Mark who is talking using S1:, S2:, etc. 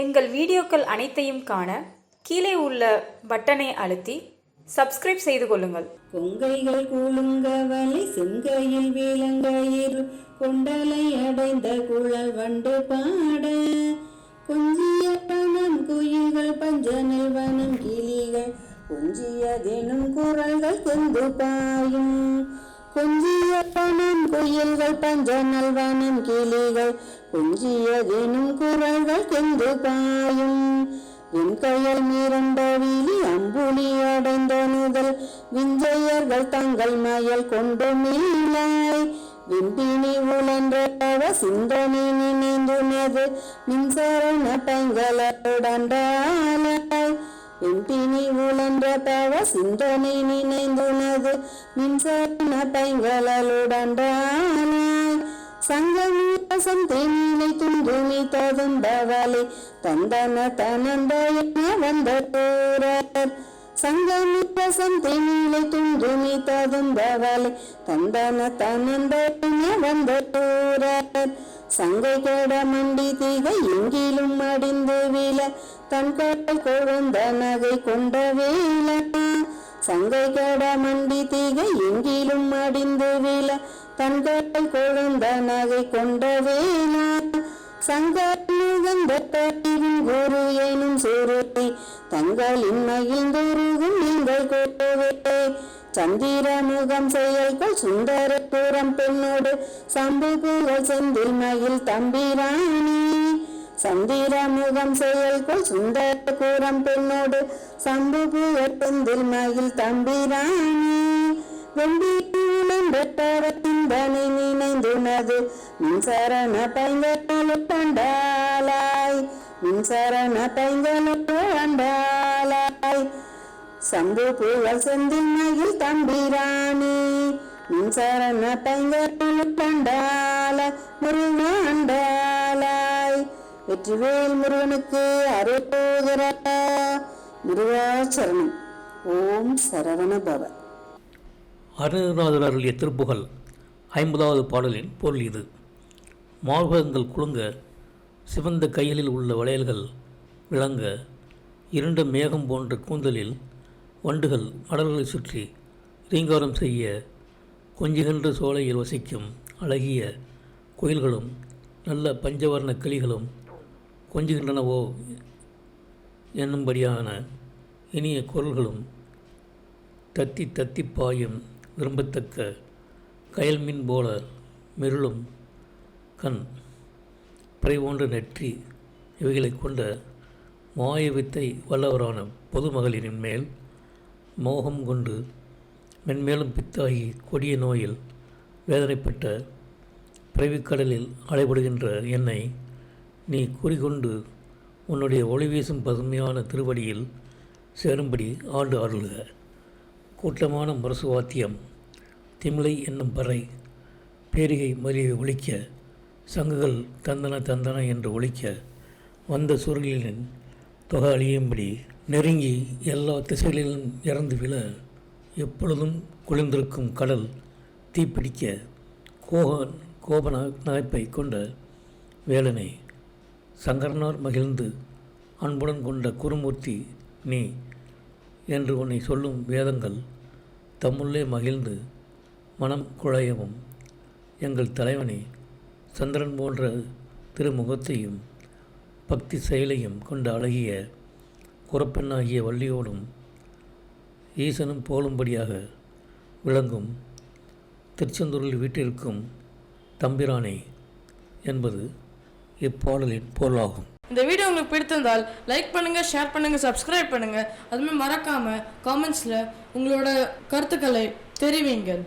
S1: எங்கள் வீடியோக்கள் அனைத்தையும் காண கீழே உள்ள பட்டனை அழுத்தி சப்ஸ்கிரைப் செய்து கொள்ளுங்கள்.
S2: கொங்கைகள் கூழுங்கவலை செங்கையில் விலங்கயிறு கொண்டலை அடைந்த குழல் வண்டு பாட. கொஞ்சிய பணம் குயில்கள் பஞ்சனில் வனம் கிளிகள். கொஞ்சியதெனும் குரல்கள் கொந்து பாயும். கொஞ்சிய பணம் குயில்கள் பஞ்ச நல்வனம் கிளிகள் குஞ்சியதெனும் குரல்கள் கெந்து பாயும். வெண்கையல் மீரண்ட வீலி அம்புலி அடைந்த முதல் விஞ்சையர்கள் தங்கள் மயல் கொண்டு மீளாய் விம்பினி உழன்ற சிந்தனை நினைந்துனது மின்சரண பைங்கலோடண்டாலாய் வெம்பினி உழன்ற பவ சிந்தனை நினைந்துனது மின்சரண பைங்கலோடண்டாலாய் சங்கமீசம் தேனிலை துந்துமி ததும்பவலை தந்தன தனந்தயன வந்த தூரர். சங்கமிப்பசம் தேனிலை துந்துமி ததும்பவலை தந்தன தனந்தயன வந்த தூரர். சங்கை கட மண்டி திகை எங்கிலும் அடிந்து வீழ தன் கடல் கொழுந்த நகை கொண்ட வேள சங்கை கட மண்டி திகை எங்கிலும் அடிந்து தன் தன்கள் கொழுந்த நகை கொண்ட வேளா சங்கமுகந்த தட்டிரும் குரு எனும் சுருட்டி தங்களின் மகிழ்ந்தொருகும் நீங்கள் கோவே. சந்திரமுகம் செயல்கள் சுந்தர புறம் பெண்ணோடு சம்பு புகழ் செந்தில் மயில் தம்பிராணி. சந்திரமுகம் செயல்கள் சுந்தர புறம் பெண்ணோடு சம்பு புகழ் செந்தில் மயில் தம்பிராணி. வெம்பித்தனை நினைந்துனது மின்சரண பைங்கலு பண்டாலாய் மின்சரண பைங்கலு பண்டாலாய் சந்து புகழ் செந்தில் மகிழ் தம்பிராணி மின்சரண பைங்கலு கண்டால முருகாண்டாலாய் வெற்றிவேல் முருகனுக்கு அருள்கிற முருகாச்சரணம் ஓம் சரவண பவ.
S3: அருணநாதர் அருளிய திருப்புகழ் ஐம்பதாவது பாடலின் பொருள் இது. மார்பகங்கள் குலுங்க சிவந்த கையிலில் உள்ள வளையல்கள் விளங்க இருண்ட மேகம் போன்ற கூந்தலில் வண்டுகள் மடல்களை சுற்றி ரீங்காரம் செய்ய கொஞ்சுகின்ற சோலையில் வசிக்கும் அழகிய குயில்களும் நல்ல பஞ்சவர்ண கிளிகளும் கொஞ்சுகின்றனவோ என்னும்படியான இனிய குரல்களும் தத்தி தத்தி பாயும் விரும்பத்தக்க கயல்மின் போல மெருளும் கண் பிறை நெற்றி இவைகளை கொண்ட மாய வித்தை வல்லவரான பொதுமகளிரின் மேல் மோகம் கொண்டு மென்மேலும் பித்தாகி கொடிய நோயில் வேதனைப்பட்ட பிறவிக்கடலில் அலைபடுகின்ற என்னை நீ குறிகொண்டு உன்னுடைய ஒளி வீசும் பசுமையான திருவடியில் சேரும்படி ஆண்டு அருளுக. கூட்டமான முரசு வாத்தியம் திமிலை என்னும் பறை பேரிகை மலியை ஒழிக்க சங்குகள் தந்தன தந்தன என்று ஒழிக்க வந்த சுருளின் தொகை அழியும்படி நெருங்கி எல்லா திசைகளிலும் இறந்து விழ எப்பொழுதும் குளிர்ந்திருக்கும் கடல் தீப்பிடிக்க கோகன் கோப நகைப்பை கொண்ட வேலனை சங்கரனார் மகிழ்ந்து அன்புடன் கொண்ட குருமூர்த்தி நீ என்று உன்னை சொல்லும் வேதங்கள் தம்முள்ளே மகிழ்ந்து மனம் குழையவும். எங்கள் தலைவனே சந்திரன் போன்ற திருமுகத்தையும் பக்தி செயலையும் கொண்ட அழகிய குரப்பெண்ணாகிய வள்ளியோடும் ஈசனும் போலும்படியாக விளங்கும் திருச்செந்தூரில் வீட்டிற்கும் தம்பிரானே என்பது இப்பாடலின் பொருளாகும்.
S4: இந்த வீடியோ உங்களுக்கு பிடித்திருந்தால் லைக் பண்ணுங்கள் ஷேர் பண்ணுங்கள் சப்ஸ்கிரைப் பண்ணுங்கள் அதுமாதிரி மறக்காமல் காமெண்ட்ஸில் உங்களோட கருத்துக்களை தெரிவிங்கள்.